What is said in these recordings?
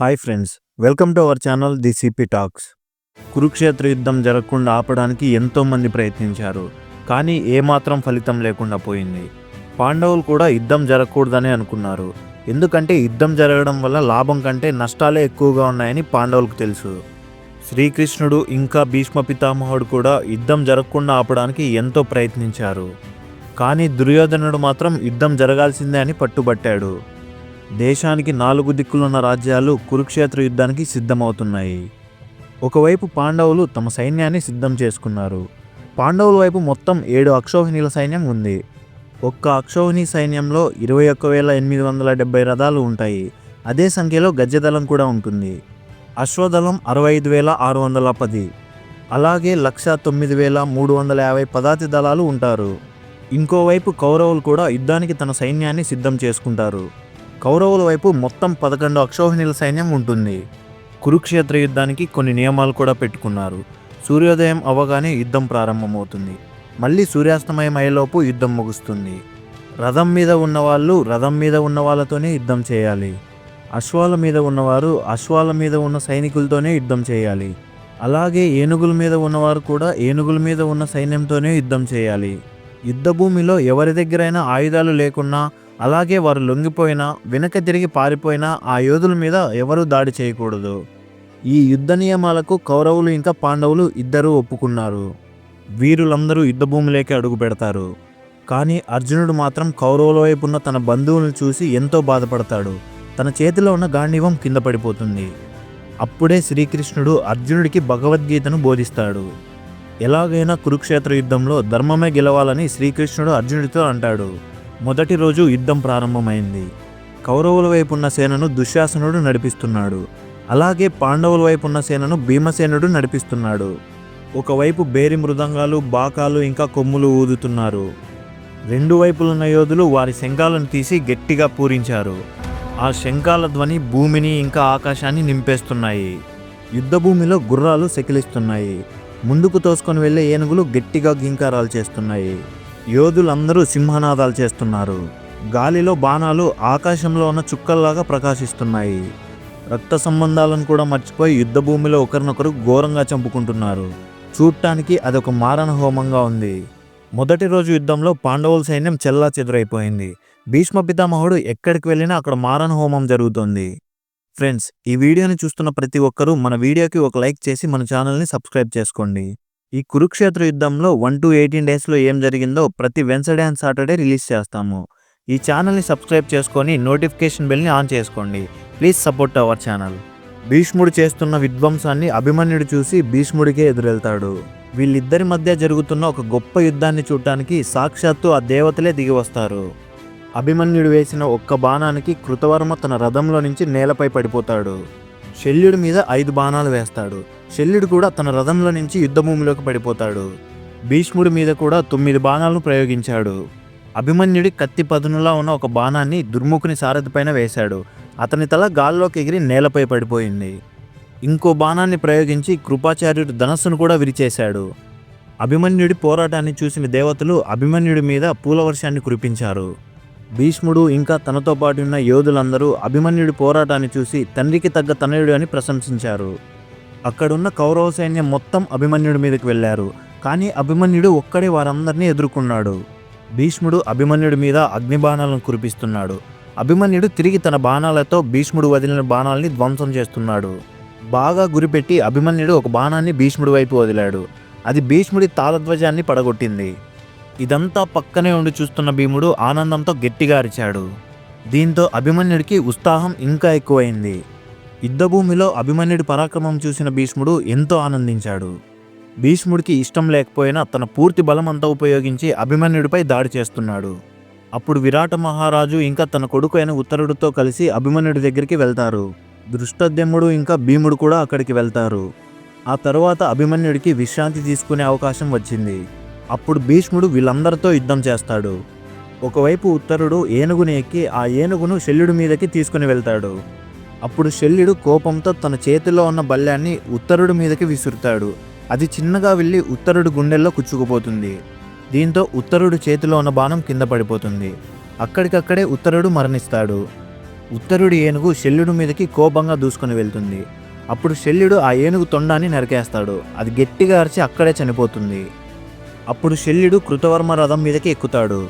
Hi friends welcome to our channel the CP talks Kurukshetra యుద్ధం జరగకుండా ఆపడానికి ఎంతోమంది ప్రయత్నించారు కానీ ఏమాత్రం ఫలితం లేకుండా పోయింది. పాండవులు కూడా యుద్ధం జరగకూడదని అనుకున్నారు. ఎందుకంటే యుద్ధం జరగడం వల్ల లాభం కంటే నష్టాలే ఎక్కువగా ఉన్నాయని పాండవులకు తెలుసు. శ్రీకృష్ణుడు ఇంకా భీష్మ పితామహుడు కూడా యుద్ధం జరగకుండా ఆపడానికి ఎంతో ప్రయత్నించారు. కానీ దుర్యోధనుడు మాత్రం యుద్ధం జరగాల్సిందే అని పట్టుబట్టాడు. దేశానికి నాలుగు దిక్కులున్న రాజ్యాలు కురుక్షేత్ర యుద్ధానికి సిద్ధమవుతున్నాయి. ఒకవైపు పాండవులు తమ సైన్యాన్ని సిద్ధం చేసుకున్నారు. పాండవుల వైపు మొత్తం ఏడు అక్షోహిణీల సైన్యం ఉంది. ఒక్క అక్షోహిణి సైన్యంలో ఇరవై ఒక్క వేల ఎనిమిది వందల డెబ్బై రథాలు ఉంటాయి. అదే సంఖ్యలో గజదళం కూడా ఉంటుంది. అశ్వదళం అరవై ఐదు వేల ఆరు వందల పది. అలాగే లక్ష తొమ్మిది వేల మూడు వందల యాభై పదాతి దళాలు ఉంటారు. ఇంకోవైపు కౌరవులు కూడా యుద్ధానికి తన సైన్యాన్ని సిద్ధం చేసుకుంటారు. కౌరవుల వైపు మొత్తం పదకొండు అక్షోహిణీల సైన్యం ఉంటుంది. కురుక్షేత్ర యుద్ధానికి కొన్ని నియమాలు కూడా పెట్టుకున్నారు. సూర్యోదయం అవ్వగానే యుద్ధం ప్రారంభమవుతుంది. మళ్ళీ సూర్యాస్తమయం అయ్యేలోపు యుద్ధం ముగుస్తుంది. రథం మీద ఉన్నవాళ్ళు రథం మీద ఉన్న వాళ్ళతోనే యుద్ధం చేయాలి. అశ్వాల మీద ఉన్నవారు అశ్వాల మీద ఉన్న సైనికులతోనే యుద్ధం చేయాలి. అలాగే ఏనుగుల మీద ఉన్నవారు కూడా ఏనుగుల మీద ఉన్న సైన్యంతోనే యుద్ధం చేయాలి. యుద్ధ భూమిలో ఎవరి దగ్గరైనా ఆయుధాలు లేకున్నా అలాగే వారు లొంగిపోయినా వెనక తిరిగి పారిపోయినా ఆ యోధుల మీద ఎవరూ దాడి చేయకూడదు. ఈ యుద్ధ నియమాలకు కౌరవులు ఇంకా పాండవులు ఇద్దరూ ఒప్పుకున్నారు. వీరులందరూ యుద్ధ భూమిలోకి అడుగు పెడతారు. కానీ అర్జునుడు మాత్రం కౌరవుల వైపున్న తన బంధువులను చూసి ఎంతో బాధపడతాడు. తన చేతిలో ఉన్న గాంధీవం కింద పడిపోతుంది. అప్పుడే శ్రీకృష్ణుడు అర్జునుడికి భగవద్గీతను బోధిస్తాడు. ఎలాగైనా కురుక్షేత్ర యుద్ధంలో ధర్మమే గెలవాలని శ్రీకృష్ణుడు అర్జునుడితో అంటాడు. మొదటి రోజు యుద్ధం ప్రారంభమైంది. కౌరవుల వైపు ఉన్న సేనను దుశ్శాసనుడు నడిపిస్తున్నాడు. అలాగే పాండవుల వైపున్న సేనను భీమసేనుడు నడిపిస్తున్నాడు. ఒకవైపు బేరి మృదంగాలు బాకాలు ఇంకా కొమ్ములు ఊదుతున్నారు. రెండు వైపులున్న యోధులు వారి శంఖాలను తీసి గట్టిగా పూరించారు. ఆ శంఖాల ధ్వని భూమిని ఇంకా ఆకాశాన్ని నింపేస్తున్నాయి. యుద్ధభూమిలో గుర్రాలు సెకిలిస్తున్నాయి ముందుకు తోసుకొని వెళ్ళే ఏనుగులు గట్టిగా గింకారాలు చేస్తున్నాయి. యోధులందరూ సింహనాదాలు చేస్తున్నారు. గాలిలో బాణాలు ఆకాశంలో ఉన్న చుక్కల్లాగా ప్రకాశిస్తున్నాయి. రక్త సంబంధాలను కూడా మర్చిపోయి యుద్ధభూమిలో ఒకరినొకరు ఘోరంగా చంపుకుంటున్నారు. చూడటానికి అదొక మారణ హోమంగా ఉంది. మొదటి రోజు యుద్ధంలో పాండవుల సైన్యం చెల్లా చెదురైపోయింది. భీష్మ పితామహుడు ఎక్కడికి వెళ్ళినా అక్కడ మారణ హోమం జరుగుతోంది. ఫ్రెండ్స్ ఈ వీడియోని చూస్తున్న ప్రతి ఒక్కరూ మన వీడియోకి ఒక లైక్ చేసి మన ఛానల్ని సబ్స్క్రైబ్ చేసుకోండి. ఈ కురుక్షేత్ర యుద్ధంలో వన్ టు ఎయిటీన్ డేస్లో ఏం జరిగిందో ప్రతి వెన్సడే అండ్ సాటర్డే రిలీజ్ చేస్తాము. ఈ ఛానల్ని సబ్స్క్రైబ్ చేసుకొని నోటిఫికేషన్ బెల్ని ఆన్ చేసుకోండి. Please support our channel. భీష్ముడు చేస్తున్న విధ్వంసాన్ని అభిమన్యుడు చూసి భీష్ముడికే ఎదురెళ్తాడు. వీళ్ళిద్దరి మధ్య జరుగుతున్న ఒక గొప్ప యుద్ధాన్ని చూడటానికి సాక్షాత్తు ఆ దేవతలే దిగి వస్తారు. అభిమన్యుడు వేసిన ఒక్క బాణానికి కృతవర్మ తన రథంలో నుంచి నేలపై పడిపోతాడు. శల్యుడి మీద ఐదు బాణాలు వేస్తాడు. శల్యుడు కూడా తన రథంలో నుంచి యుద్ధభూమిలోకి పడిపోతాడు. భీష్ముడి మీద కూడా తొమ్మిది బాణాలను ప్రయోగించాడు. అభిమన్యుడి కత్తి పదునులా ఉన్న ఒక బాణాన్ని దుర్ముఖుని సారథిపైన వేశాడు. అతని తల గాల్లోకి ఎగిరి నేలపై పడిపోయింది. ఇంకో బాణాన్ని ప్రయోగించి కృపాచార్యుడు ధనస్సును కూడా విరిచేశాడు. అభిమన్యుడి పోరాటాన్ని చూసిన దేవతలు అభిమన్యుడి మీద పూలవర్షాన్ని కురిపించారు. భీష్ముడు ఇంకా తనతో పాటు ఉన్న యోధులందరూ అభిమన్యుడి పోరాటాన్ని చూసి తండ్రికి తగ్గ తనయుడు అని ప్రశంసించారు. అక్కడున్న కౌరవ సైన్యం మొత్తం అభిమన్యుడి మీదకి వెళ్ళారు. కానీ అభిమన్యుడు ఒక్కడే వారందరినీ ఎదుర్కొన్నాడు. భీష్ముడు అభిమన్యుడి మీద అగ్నిబాణాలను కురిపిస్తున్నాడు. అభిమన్యుడు తిరిగి తన బాణాలతో భీష్ముడు వదిలిన బాణాలని ధ్వంసం చేస్తున్నాడు. బాగా గురిపెట్టి అభిమన్యుడు ఒక బాణాన్ని భీష్ముడి వైపు వదిలాడు. అది భీష్ముడి తాళధ్వజాన్ని పడగొట్టింది. ఇదంతా పక్కనే ఉండి చూస్తున్న భీముడు ఆనందంతో గట్టిగా అరిచాడు. దీంతో అభిమన్యుడికి ఉత్సాహం ఇంకా ఎక్కువైంది. యుద్ధభూమిలో అభిమన్యుడి పరాక్రమం చూసిన భీష్ముడు ఎంతో ఆనందించాడు. భీష్ముడికి ఇష్టం లేకపోయినా తన పూర్తి బలం అంతా ఉపయోగించి అభిమన్యుడిపై దాడి చేస్తున్నాడు. అప్పుడు విరాట మహారాజు ఇంకా తన కొడుకు అయిన ఉత్తరుడితో కలిసి అభిమన్యుడి దగ్గరికి వెళ్తారు. దృష్టద్యముడు ఇంకా భీముడు కూడా అక్కడికి వెళ్తారు. ఆ తర్వాత అభిమన్యుడికి విశ్రాంతి తీసుకునే అవకాశం వచ్చింది. అప్పుడు భీష్ముడు వీళ్ళందరితో యుద్ధం చేస్తాడు. ఒకవైపు ఉత్తరుడు ఏనుగుని ఎక్కి ఆ ఏనుగును శల్యుడి మీదకి తీసుకుని వెళ్తాడు. అప్పుడు శల్యుడు కోపంతో తన చేతిలో ఉన్న బల్యాన్ని ఉత్తరుడి మీదకి విసురుతాడు. అది చిన్నగా వెళ్ళి ఉత్తరుడు గుండెల్లో కుచ్చుకుపోతుంది. దీంతో ఉత్తరుడు చేతిలో ఉన్న బాణం కింద పడిపోతుంది. అక్కడికక్కడే ఉత్తరుడు మరణిస్తాడు. ఉత్తరుడి ఏనుగు శల్యుడి మీదకి కోపంగా దూసుకొని వెళ్తుంది. అప్పుడు శల్యుడు ఆ ఏనుగు తొండాన్ని నరికేస్తాడు. అది గట్టిగా అరిచి అక్కడే చనిపోతుంది. అప్పుడు శల్యుడు కృతవర్మ రథం మీదకి ఎక్కుతాడు.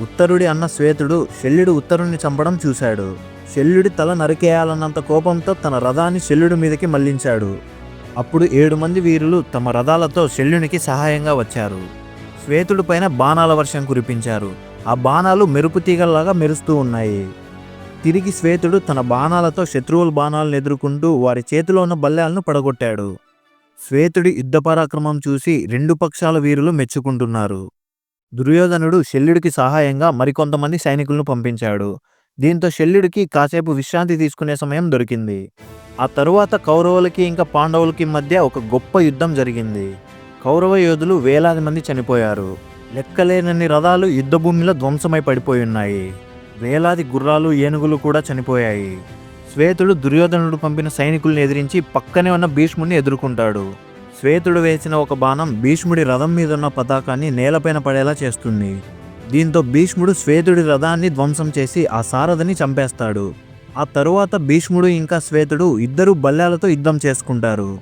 ఉత్తరుడి అన్న శ్వేతుడు శల్యుడు ఉత్తరుణ్ణి చంపడం చూశాడు. శల్యుడి తల నరికేయాలన్నంత కోపంతో తన రథాన్ని శల్యుడి మీదకి మళ్ళించాడు. అప్పుడు ఏడు మంది వీరులు తమ రథాలతో శల్యునికి సహాయంగా వచ్చారు. శ్వేతుడి పైన బాణాల వర్షం కురిపించారు. ఆ బాణాలు మెరుపు తీగల్లాగా మెరుస్తూ ఉన్నాయి. తిరిగి శ్వేతుడు తన బాణాలతో శత్రువుల బాణాలను ఎదుర్కొంటూ వారి చేతిలో ఉన్న బల్లాలను పడగొట్టాడు. శ్వేతుడి యుద్ధ పరాక్రమం చూసి రెండు పక్షాల వీరులు మెచ్చుకుంటున్నారు. దుర్యోధనుడు శల్యుడికి సహాయంగా మరికొంతమంది సైనికులను పంపించాడు. దీంతో శల్యుడికి కాసేపు విశ్రాంతి తీసుకునే సమయం దొరికింది. ఆ తరువాత కౌరవులకి ఇంకా పాండవులకి మధ్య ఒక గొప్ప యుద్ధం జరిగింది. కౌరవ యోధులు వేలాది మంది చనిపోయారు. లెక్కలేనన్ని రథాలు యుద్ధభూమిలో ధ్వంసమై పడిపోయి ఉన్నాయి. వేలాది గుర్రాలు ఏనుగులు కూడా చనిపోయాయి. శ్వేతుడు దుర్యోధనుడు పంపిన సైనికుల్ని ఎదిరించి పక్కనే ఉన్న భీష్ముడిని ఎదుర్కొంటాడు. శ్వేతుడు వేసిన ఒక బాణం భీష్ముడి రథం మీద ఉన్న పతాకాన్ని నేలపైన పడేలా చేస్తుంది. దీంతో భీష్ముడు శ్వేతుడి రథాన్ని ధ్వంసం చేసి ఆ సారథిని చంపేస్తాడు. ఆ తరువాత భీష్ముడు ఇంకా శ్వేతుడు ఇద్దరు బల్లాలతో యుద్ధం చేసుకుంటారు.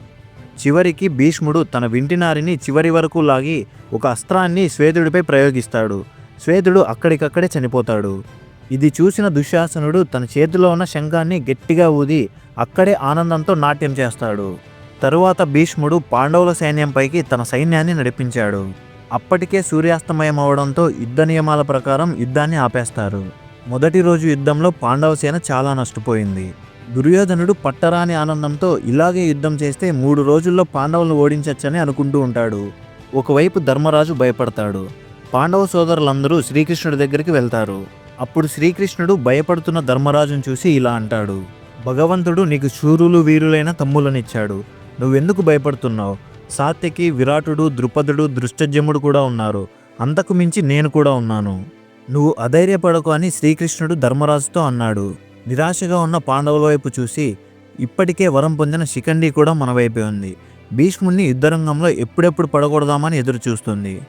చివరికి భీష్ముడు తన వింటినారిని చివరి వరకు లాగి ఒక అస్త్రాన్ని శ్వేతుడిపై ప్రయోగిస్తాడు. శ్వేతుడు అక్కడికక్కడే చనిపోతాడు. ఇది చూసిన దుశ్శాసనుడు తన చేతిలో ఉన్న శంఖాన్ని గట్టిగా ఊది అక్కడే ఆనందంతో నాట్యం చేస్తాడు. తరువాత భీష్ముడు పాండవుల సైన్యంపైకి తన సైన్యాన్ని నడిపించాడు. అప్పటికే సూర్యాస్తమయం అవడంతో యుద్ధ నియమాల ప్రకారం యుద్ధాన్ని ఆపేస్తారు. మొదటి రోజు యుద్ధంలో పాండవ సేన చాలా నష్టపోయింది. దుర్యోధనుడు పట్టరాని ఆనందంతో ఇలాగే యుద్ధం చేస్తే మూడు రోజుల్లో పాండవులను ఓడించవచ్చని అనుకుంటూ ఉంటాడు. ఒకవైపు ధర్మరాజు భయపడతాడు. పాండవ సోదరులందరూ శ్రీకృష్ణుడి దగ్గరికి వెళ్తారు. అప్పుడు శ్రీకృష్ణుడు భయపడుతున్న ధర్మరాజును చూసి ఇలా అంటాడు భగవంతుడు నీకు శూరులు వీరులైన తమ్ములనిచ్చాడు. నువ్వెందుకు భయపడుతున్నావు? సాత్యకి విరాటుడు ద్రుపదుడు దృష్టజముడు కూడా ఉన్నారు. అంతకు మించి నేను కూడా ఉన్నాను. నువ్వు అధైర్యపడకు అని శ్రీకృష్ణుడు ధర్మరాజుతో అన్నాడు. నిరాశగా ఉన్న పాండవుల వైపు చూసి ఇప్పటికే వరం పొందిన శిఖండి కూడా మన వైపే ఉంది. భీష్ముడిని యుద్ధరంగంలో ఎప్పుడెప్పుడు పడకూడదామని ఎదురు చూస్తుంది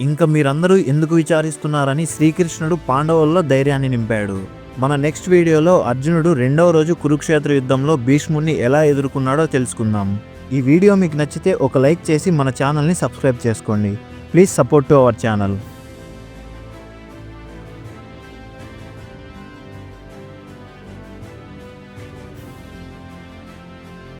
ఇంకా మీరందరూ ఎందుకు విచారిస్తున్నారని శ్రీకృష్ణుడు పాండవుల్లో ధైర్యాన్ని నింపాడు. మన నెక్స్ట్ వీడియోలో అర్జునుడు రెండవ రోజు కురుక్షేత్ర యుద్ధంలో భీష్ముడిని ఎలా ఎదుర్కొన్నాడో తెలుసుకుందాం. ఈ వీడియో మీకు నచ్చితే ఒక లైక్ చేసి మన ఛానల్ని సబ్స్క్రైబ్ చేసుకోండి. Please support to our channel.